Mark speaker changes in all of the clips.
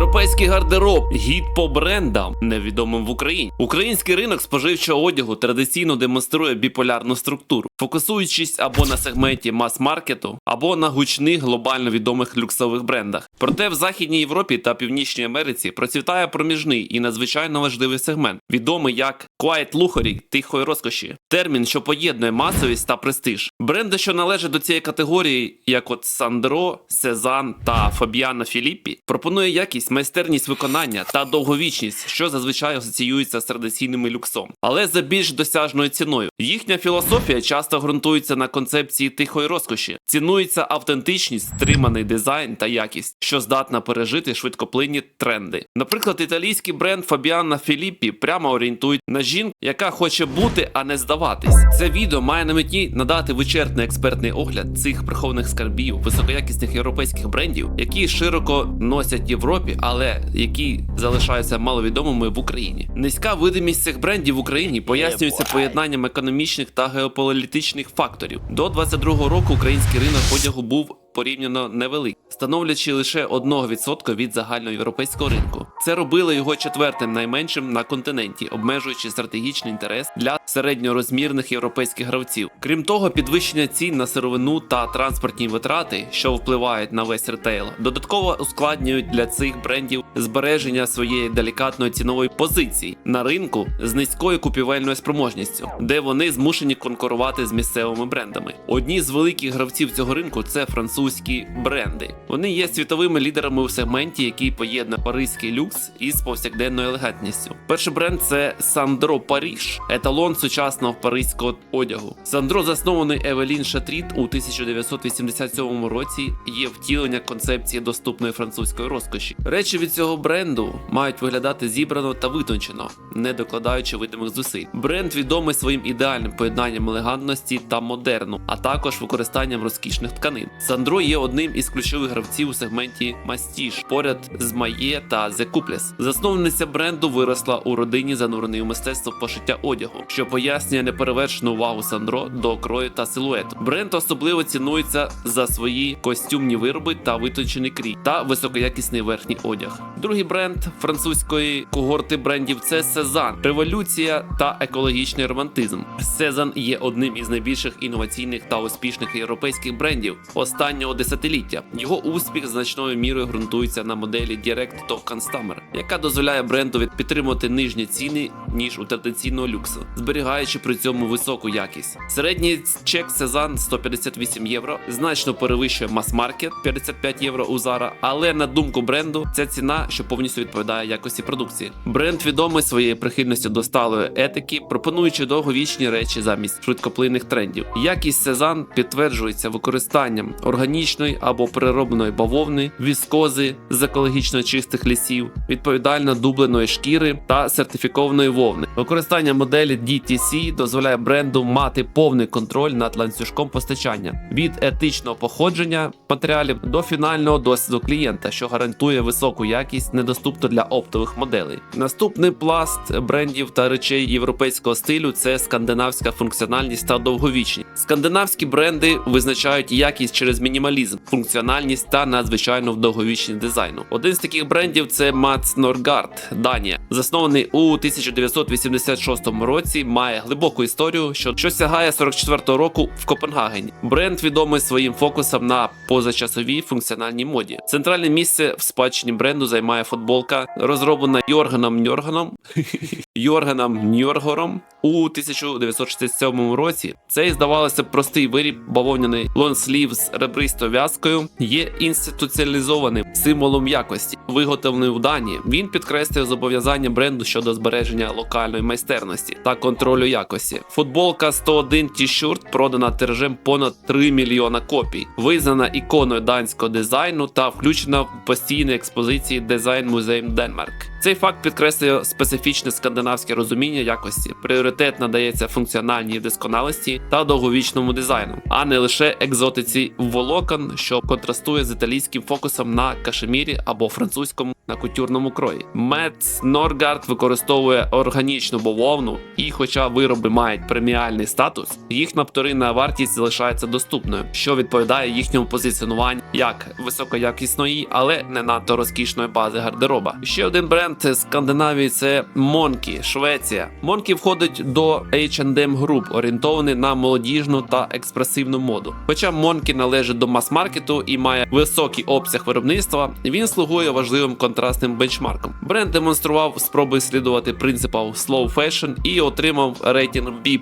Speaker 1: Європейський гардероб, гід по брендам, невідомим в Україні. Український ринок споживчого одягу традиційно демонструє біполярну структуру, фокусуючись або на сегменті мас-маркету, або на гучних глобально відомих люксових брендах. Проте в Західній Європі та Північній Америці процвітає проміжний і надзвичайно важливий сегмент, відомий як Quiet Luxury, тихої розкоші, термін, що поєднує масовість та престиж. Бренди, що належать до цієї категорії, як от Сандро, Сезан та Фабіано Філіппі, пропонує якість, майстерність виконання та довговічність, що зазвичай асоціюється з традиційним люксом, але за більш досяжною ціною. Їхня філософія часто ґрунтується на концепції тихої розкоші, цінується автентичність, стриманий дизайн та якість, що здатна пережити швидкоплинні тренди. Наприклад, італійський бренд Фабіано Філіппі прямо орієнтують на жінку, яка хоче бути, а не здаватись. Це відео має на меті надати вичерпний експертний огляд цих прихованих скарбів, високоякісних європейських брендів, які широко носять в Європі, але які залишаються маловідомими в Україні. Низька видимість цих брендів в Україні пояснюється поєднанням економічних та геополітичних факторів. До 22-го року український ринок одягу був порівняно невеликий, становлячи лише 1% від загальноєвропейського ринку. Це робило його четвертим найменшим на континенті, обмежуючи стратегічний інтерес для середньорозмірних європейських гравців. Крім того, підвищення цін на сировину та транспортні витрати, що впливають на весь ретейл, додатково ускладнюють для цих брендів збереження своєї делікатної цінової позиції на ринку з низькою купівельною спроможністю, де вони змушені конкурувати з місцевими брендами. Одні з великих гравців цього ринку це французькі бренди. Вони є світовими лідерами у сегменті, який поєднує паризький люкс із повсякденною елегантністю. Перший бренд це Сандро Паріж, еталон сучасного паризького одягу. Сандро заснований Евелін Шатріт у 1987 році. Є втілення концепції доступної французької розкоші. Речі від цього бренду мають виглядати зібрано та витончено, не докладаючи видимих зусиль. Бренд відомий своїм ідеальним поєднанням елегантності та модерну, а також використанням розкішних тканин. Сандро є одним із ключових гравців у сегменті мастіж поряд з Має та Зекуплес. Засновниця бренду виросла у родині, занурений у мистецтво пошиття одягу, що пояснює неперевершену увагу Сандро до крою та силуету. Бренд особливо цінується за свої костюмні вироби та витончений крій та високоякісний верхній одяг. Другий бренд французької когорти брендів це Сезан, революція та екологічний романтизм. Сезан є одним із найбільших інноваційних та успішних європейських брендів останнього десятиліття. Його успіх значною мірою ґрунтується на моделі Direct to Consumer, яка дозволяє бренду підтримувати нижні ціни ніж у традиційного люксу, зберігаючи при цьому високу якість. Середній чек Сезан 158 євро, значно перевищує мас-маркет 55 євро у Zara, але на думку бренду, ця ціна, що повністю відповідає якості продукції. Бренд відомий своєю прихильністю до сталої етики, пропонуючи довговічні речі замість швидкоплинних трендів. Якість Сезан підтверджується використанням органічної або переробленої бавовни, віскози з екологічно чистих лісів, відповідально дубленої шкіри та сертифікованої вовни. Використання моделі DTC дозволяє бренду мати повний контроль над ланцюжком постачання від етичного походження матеріалів до фінального досвіду клієнта, що гарантує високу якість, недоступну для оптових моделей. Наступний пласт брендів та речей європейського стилю це скандинавська функціональність та довговічність. Скандинавські бренди визначають якість через мінімалізм, функціональність та надзвичайно довговічність дизайну. Один з таких брендів це Mats Norgard, Данія, заснований у 1986 році, має глибоку історію, що, що сягає 44-го року в Копенгагені. Бренд відомий своїм фокусом на позачасовій функціональній моді. Центральне місце в спадщині бренду займає футболка, розроблена Йорганом Ньорганом. Йорганом Ньоргором у 1967 році. Цей здавалося простий виріб бавовняний лонслів з ребристою в'язкою є інституціалізованим символом якості, виготовлений в Данії. Він підкреслює зобов'язання бренду щодо збереження локальної майстерності та контролю якості. Футболка 101 T-shirt продана тиражем понад 3 мільйона копій, визнана іконою данського дизайну та включена в постійні експозиції Design Museum Denmark. Цей факт підкреслює специфічне скандинавське розуміння якості. Пріоритет надається функціональній досконалості та довговічному дизайну, а не лише екзотиці волокон, що контрастує з італійським фокусом на кашемірі або французькому на кутюрному крої. Мец Норгард використовує органічну бавовну, і, хоча вироби мають преміальний статус, їхня вторинна вартість залишається доступною, що відповідає їхньому позиціонуванню як високоякісної, але не надто розкішної бази гардероба. Ще один бренд Скандинавії це Monkey, Швеція. Monkey входить до H&M Group, орієнтований на молодіжну та експресивну моду. Хоча Monkey належить до мас-маркету і має високий обсяг виробництва, він слугує важливим контрастним бенчмарком. Бренд демонстрував спроби слідувати принципам slow fashion і отримав рейтинг B+,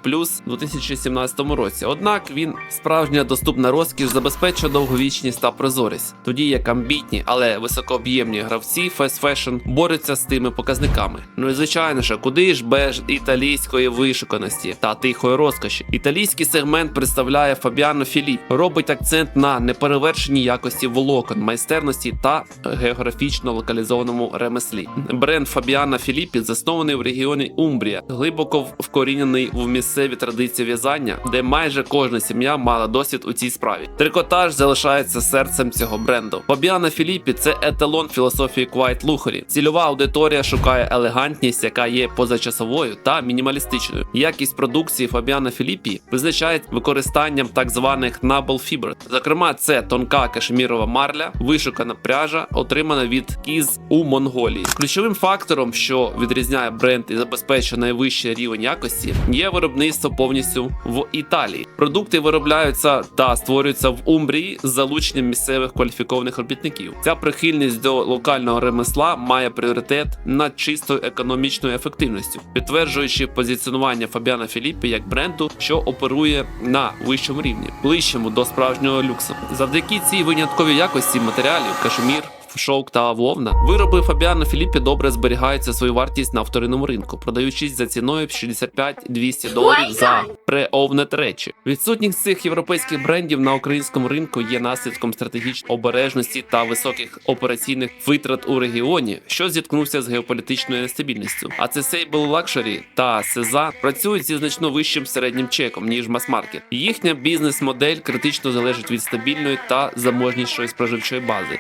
Speaker 1: у 2017 році. Однак він справжня доступна розкіш забезпечує довговічність та прозорість, тоді як амбітні, але високооб'ємні гравці fast fashion борються з тими показниками. Ну і звичайно ж, куди ж без італійської вишуканості та тихої розкоші. Італійський сегмент представляє Фабіано Філіп, робить акцент на неперевершеній якості волокон, майстерності та географічно локалізованому ремеслі. Бренд Фабіана Філіппі заснований в регіоні Умбрія, глибоко вкорінений в місцеві традиції в'язання, де майже кожна сім'я мала досвід у цій справі. Трикотаж залишається серцем цього бренду. Фабіана Філіппі це еталон філософії Квайт Лухарі. Цільова аудиторія шукає елегантність, яка є позачасовою та мінімалістичною. Якість продукції Фабіана Філіппі визначають використанням так званих nubble фібр. Зокрема, це тонка кашемірова марля, вишукана пряжа, отримана від кіз у Монголії. Ключовим фактором, що відрізняє бренд і забезпечує найвищий рівень якості, є виробництво повністю в Італії. Продукти виробляються та створюються в Умбрії з залученням місцевих кваліфікованих робітників. Ця прихильність до локального ремесла має пріоритет над чистою економічною ефективністю, підтверджуючи позиціонування Фабіана Філіппі як бренду, що оперує на вищому рівні, ближчому до справжнього люксу. Завдяки цій винятковій якості матеріалів, кашемір. Шовк та вовна вироби Фабіано Філіппі добре зберігаються свою вартість на вторинному ринку, продаючись за ціною 65-200 доларів за преовнет речі. Відсутність цих європейських брендів на українському ринку є наслідком стратегічної обережності та високих операційних витрат у регіоні, що зіткнувся з геополітичною нестабільністю. А це Sable Luxury та Сеза працюють зі значно вищим середнім чеком ніж мас-маркет. Їхня бізнес-модель критично залежить від стабільної та заможнішої споживчої бази.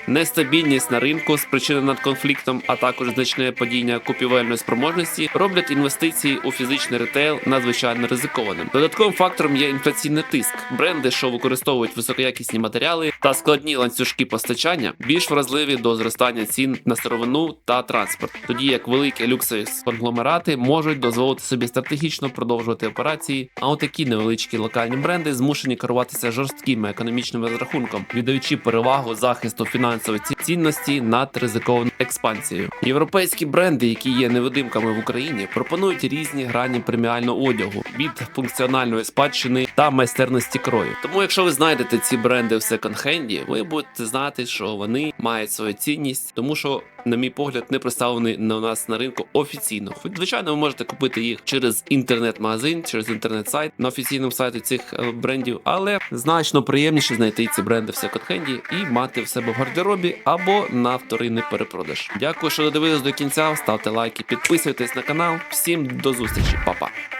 Speaker 1: Нестабільність на ринку спричинена конфліктом, а також значне падіння купівельної спроможності роблять інвестиції у фізичний ретейл надзвичайно ризикованим. Додатковим фактором є інфляційний тиск. Бренди, що використовують високоякісні матеріали та складні ланцюжки постачання, більш вразливі до зростання цін на сировину та транспорт, тоді як великі люксові конгломерати можуть дозволити собі стратегічно продовжувати операції. А отакі невеличкі локальні бренди змушені керуватися жорстким економічним розрахунком, віддаючи перевагу захисту фінансової ці- цінності над ризикованою експансією. Європейські бренди, які є невидимками в Україні, пропонують різні грані преміального одягу від функціональної спадщини та майстерності крою. Тому, якщо ви знайдете ці бренди в секонд-хенді, ви будете знати, що вони мають свою цінність, тому що, на мій погляд, не представлені на нас на ринку офіційно. Хоч, звичайно, ви можете купити їх через інтернет-магазин, через інтернет-сайт на офіційному сайті цих е, брендів, але значно приємніше знайти ці бренди в секонд-хенді і мати в себе в гардеробі або на вторинний перепродаж. Дякую, що додивились до кінця. Ставте лайки, підписуйтесь на канал. Всім до зустрічі, Па-па!